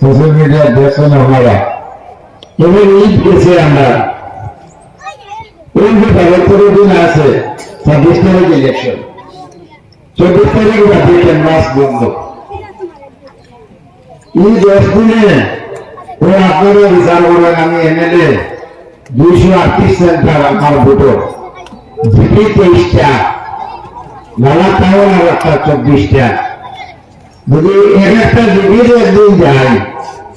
Social media দেখছেন আপনারা এবার ঈদ গেছে আমরা ওই যে পঁচাত্তর দিন আছে, ছাব্বিশ তারিখ ইলেকশন চব্বিশ তারিখ বাকি ক্যানভাস বন্ধ। এই দশ দিনে আপনারা বিচার আমি এমএলএ, দুইশো আটত্রিশ সেন্টার আমার ভোটর জিপি তেইশটা আর একটা চব্বিশটা। যদি এক একটা জিপির একদিন যায়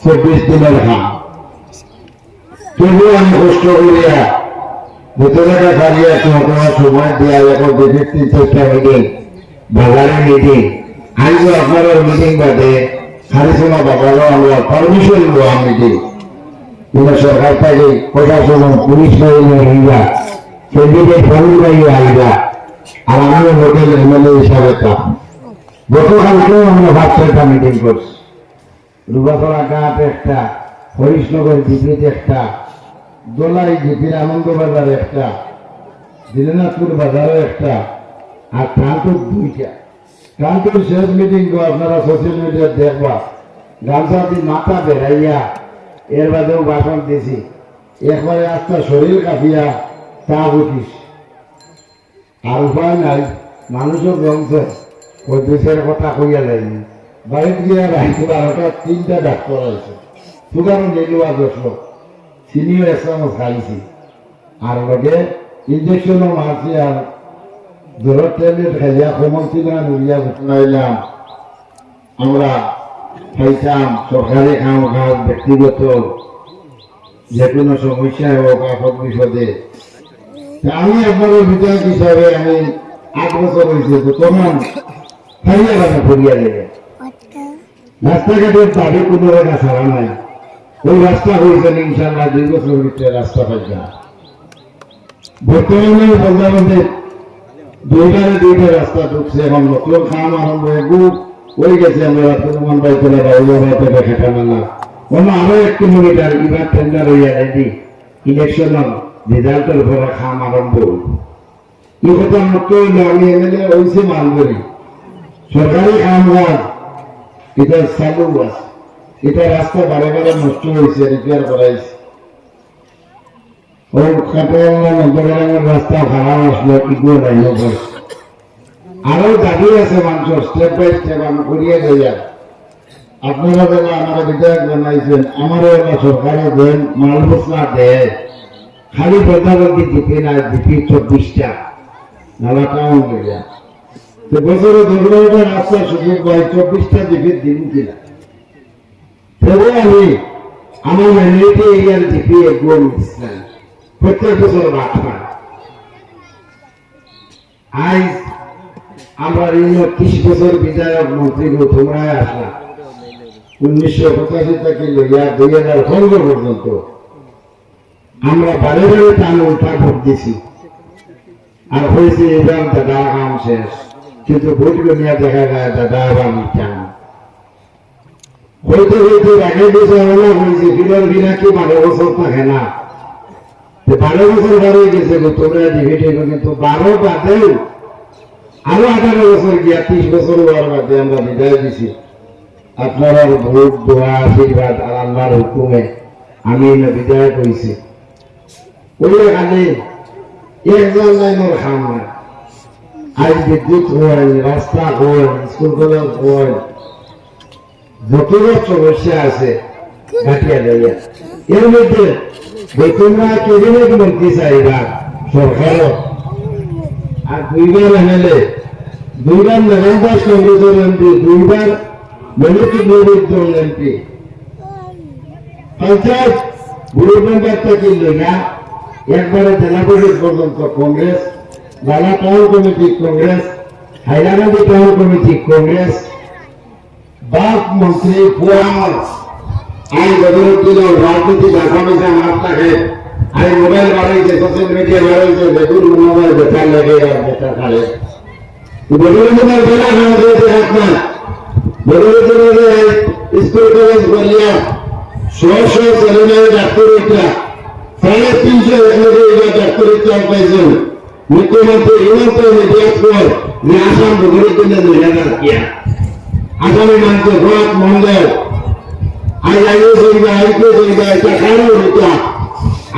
চব্বিশ দিনের খাম তবুও আমি কষ্ট করিয়া ভেতরে দাঁড়িয়ে তোমার সময় দেওয়া এখন তিন চারটা মিটিং বাজারে মিটিং আইব আপনার মিটিং বাদে খারিসমা বাবারও আমরা পারমিশন দেওয়া মিটিং কিন্তু সরকার থেকে, প্রশাসন, পুলিশ বাহিনী আইবা ক্যান্ডিডেট ফর্ম বাহিনী আইবা আর আমিও হোটেল এমএলএ হিসাবে কাম গতকালকেও আমরা বাচ্চাটা মিটিং করছি। রুবাতলা ঘাট একটা হরিশনগর জিপিতে একটা, দোলাই জিপির আনন্দবাজার একটা, দিনাজপুর বাজারও একটা, আর কানপুর দুইটা। কানপুর শেষ মিটিং আপনারা সোশ্যাল মিডিয়া দেখবা। দিয়ে মাথা বেড়াইয়া এর বাদেও ভাষণ দিয়েছি একবারে আস্তা শরীর কাঁপিয়া তা উঠিস আর উপায় নাই, মানুষও জমছে ওই দেশের কথা কইয়া যায়নি বাড়িতে গিয়ে রাইতে বারোটা তিনটা ডাক্তার আছে সুগারও নেলুয়া দোষলো চিনিও এক খাইছি। আর লগে ইঞ্জেকশনও মারছি আর জ্বরের ট্যাবলেট খাইয়া কমলছি না নুরিয়া ঘটনাইলাম আমরা খাইতাম সরকারি খাম খাম, ব্যক্তিগত। যে কোনো সমস্যায় হোক আপদ বিপদে। তা আমি আপনাদের বিধায়ক হিসাবে আমি আট বছর হয়েছে তো তখন খাইয়া গানে ফরিয়া দেবে রাস্তাঘাটের দাবি কোনো জায়গা ছাড়া নাই। ওই রাস্তা হয়েছে ইনশাল্লাহ বছর ভিতরে রাস্তা পাইছে বর্তমানে বলতে দুইটারে দুইটা রাস্তা ঢুকছে এখন নতুন খাম আরম্ভ হয়ে গুপ ওই গেছে আমরা তুলমান বাই চলে বাবু বাড়িতে দেখে টানা অন্য আরও এক কিলোমিটার এবার টেন্ডার হইয়া রেডি। ইলেকশন রেজাল্টের পরে খাম আরম্ভ এই কথা মুক্ত আমি এমএলএ হয়েছে মালগরি সরকারি কাজ এটা চালু আছে এটা রাস্তা বারে বারে নষ্ট হয়েছে, রিপেয়ার করাইছে ওই কাটোয়া নন্দগ্রামের রাস্তা খারাপ আসলো ইগো নাই আরও দাবি আছে মানুষ স্টেপ বাই স্টেপ আমি করিয়ে দেয়া আপনারা যেন আমার বিধায়ক জানাইছেন আমারও এলা সরকারে দেন, মাল মশলা দেয়। খালি না চব্বিশটা। নালা বছরে পাই চব্বিশটা জিপি দিন কিনা তবে আমি আমার ম্যানিটি এরিয়ার প্রত্যেক বছর আজ আমরা এই বছর বিধায়ক মন্ত্রী তোমরা আসলা উনিশশো পঁচাশি থেকে লইয়া দুই হাজার পনেরো পর্যন্ত আমরা বারে বারে টান উল্টা ভোট দিছি। আর হয়েছে এবার দাদা কাম শেষ। কিন্তু ভোট গনিয়া দেখা যায়, দাদা আবার মিথ্যা হইতে হইতে আগে বছর হলো হয়েছে ফিরার বিনা কি বারো বছর থাকে না। বারো বছর বারো গেছে তোমরা ডিভিড কিন্তু বারো বাদেও আরও আঠারো বছর গিয়া, ত্রিশ বছর হওয়ার বাদে আমরা বিদায় দিছি। আপনারা ভোট দোয়া, আশীর্বাদ আর আল্লাহর হুকুমে আমি বিদায় করেছি ওই এখানে একজন লাইনের খাম না আজ বিদ্যুৎ হয়, রাস্তা হয় স্কুল কলেজ হয় যত সমস্যা আছে, কাটিয়া দেয়া। এর মধ্যে যে তোমরা মন্ত্রী চাইবা সরকার আর দুইবার এমএলএ দুইবার নভেম্বর কংগ্রেসের এমপি, দুইবার মনিপুর নির্বাচন এমপি। পঞ্চায়েত গ্রুপ থেকে লইয়া একবারে জেলা পরিষদ পর্যন্ত কংগ্রেস। বালা town committee Congress Hailakandi town committee Congress বাপ মন্ত্রী পুয়ার আই বদরুদ্দিন রাজনীতি দেখা পয়সা মাপ থাকে আই মোবাইল বাড়াইছে সোশ্যাল মিডিয়া বাড়াইছে বেগুন মোবাইল বেকার লাগে আর বেকার খালে বদরুদ্দিনের বেলা খাওয়া দিয়েছে আপনার বদরুদ্দিনের স্কুল কলেজ বলিয়া শো শো ছেলেমেয়ে ডাক্তারিটা। সাড়ে তিনশো এবার ডাক্তারিটা পাইছেন। মুখ্যমন্ত্রী হিমন্ত পর যে আসাম বদরুদ্দিনের দুই হাজার কিয়া আগামী মানছে আই এটা কারও এটা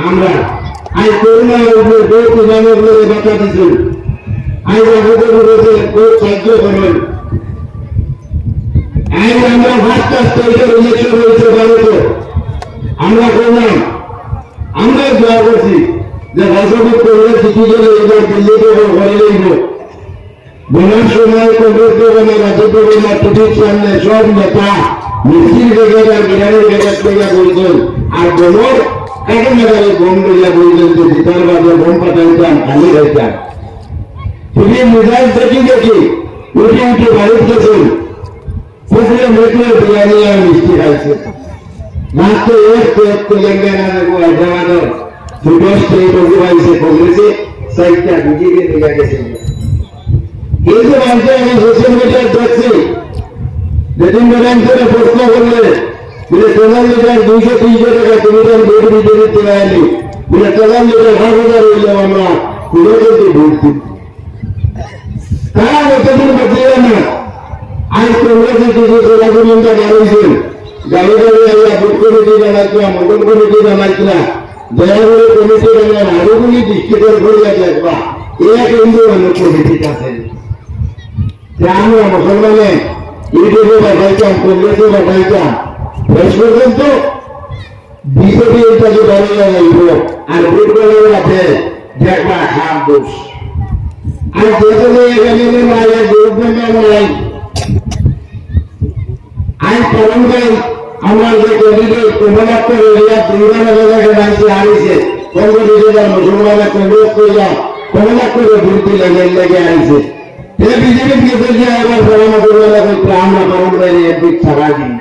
আমরা আই করোনা উপরে বহুত উপরে বাতা দিছেন আই আমাদের উপরে বহুত সাহায্য করেন আই আমরা ফার্স্ট এটা ইলেকশন হয়েছে ভারতে আমরা করলাম আমরা দোয়া করছি যে রাজনীতি করলে সিটি গেলে এবার দিল্লিতে ঘরে লইব বোনার সময় কংগ্রেস রাজত্ব দেবে না টিভির সামনে সব নেতা মিছিল বেগে আর বিরানের বেগে থেকে বলছেন আর কাকে বোম করিয়া বলছেন যে বাজে বোম পাঠাইতাম খালি দেখি উঠে উঠে সেখানে মেট্রো বিরিয়ানি আর মিষ্টি খাইছে। মাত্র এক তেলেঙ্গানা দেখো হায়দ্রাবাদের দুটো স্টেট অকুপাইছে কংগ্রেসে সাইডটা বিজেপি নিয়ে গেছে এই যে মানুষের আমি সোশ্যাল মিডিয়ায় দেখছি যেদিন ব্যাংকের প্রশ্ন করলে বলে সোনার লিটার দুইশো তিনশো টাকা তুমি তো ভোট দয়াগুলি কমিটি আরোগুলি ডিস্ট্রিক্টের করিয়া দেখবা এরা কিন্তু অনেক কমিটি আছে। যে আমরা মুসলমানে ইউটিউবে পাঠাইতাম কংগ্রেসে পাঠাইতাম শেষ পর্যন্ত বিজেপি এটাকে বানিয়ে যাইব আর করে আছে দেখবা খাম দোষ। আর যেখানে এখানে মায়ের গরিব নাই করুন ভাই আমার যে ক্যান্ডিডেট কমলাক্ষ এরিয়া কংগ্রেস মুসলমানের কংগ্রেস কইয়া কমলাক্ষ ভর্তি লাগে লাগে আনিছে এটা বিজেপি কে যে এবার পরামর্শ করবে লাগে আমরা করুন ভাই এমপি ছাড়া দিই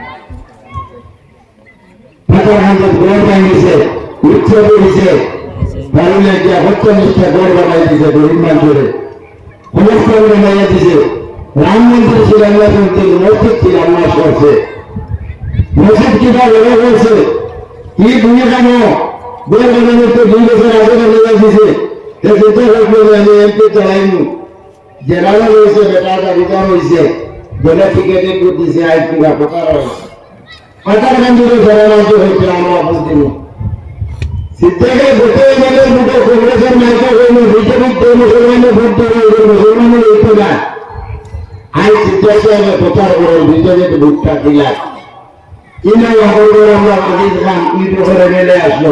টাকা হাজার গড় বানিয়েছে, উৎসব হয়েছে বাড়িলে যে হত্যা গড় বানাই দিছে গরিব মানুষের। সমস্ত বানাইয়া দিছে রাম মন্দির শিলান্যাস করতে মসজিদ শিলান্যাস করছে? মসজিদ কিবা করছে? কি দুই কেন বই বানানোর তো দুই বছর আগে দিছে সে যেতে থাকবে আমি এমপি চালাইনু। জেলানো রয়েছে বেটাটা রিটার্ন হয়েছে বলে টিকেটে দিছে আজ কিবা প্রকার হয়েছে। পাতার গান্ধীর শরণার্থী হয়েছে, আমরা বুঝদিন সিদ্ধাকে ভোটে মানে ভোটে কংগ্রেসের নায়িকা হইল বিজেপি তো মুসলমানের ভোট দেবে এদের মুসলমানের এইতো না আই সিদ্ধাকে আমি প্রচার করো বিজেপিতে ভোটটা দিলাম। আসলো?